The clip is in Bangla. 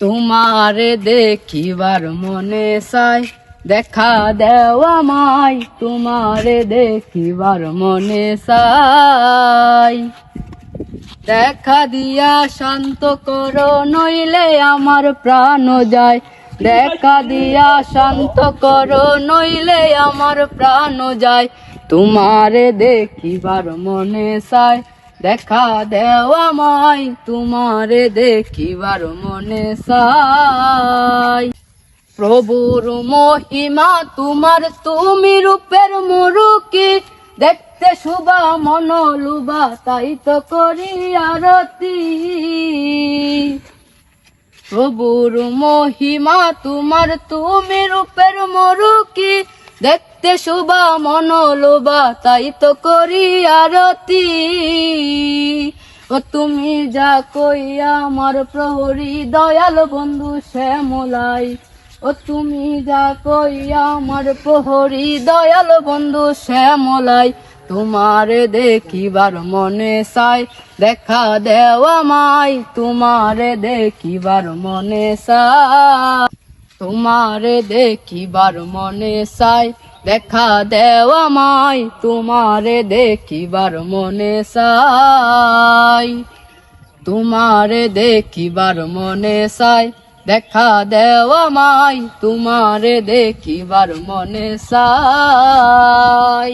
তোমারে দেখিবার মনে চাই, দেখা দেওয়া মাই তোমারে দেখিবার মনে চাই। দেখা দিয়া শান্ত করো, নইলে আমার প্রাণ যায়। দেখা দিয়া শান্ত করো, নইলে আমার প্রাণ যায়। তোমারে দেখিবার মনে চাই দেখা দেওয়া মাই, তোমারে দেখিবার মনে চাই। প্রভুর মহিমা তোমার, তুমি রূপের মুরুকি। দেখতে শুভা মনোলুবা তাই তো করি আরতি। প্রভুর মহিমা তোমার, তুমি রূপের মরুকি। দেখতে শুভা মনোলোবা তাই তো করি আরতি। ও তুমি যা কইয়া আমার প্রহরী দয়াল বন্ধু শ্যামলাই। ও তুমি যা কইয়া আমার প্রহরী দয়াল বন্ধু শ্যামলাই। তোমারে দেখিবার মনে চাই, দেখা দেওয়া মাই, তোমারে দেখিবার মনে চাই। তোমারে দেখিবার মনে চাই দেখা দেওয়া মাই তোমারে দেখিবার মনে সাই তোমারে দেখিবার মনে সাই দেখা দেওয়া মাই তোমারে দেখিবার মনে চাই।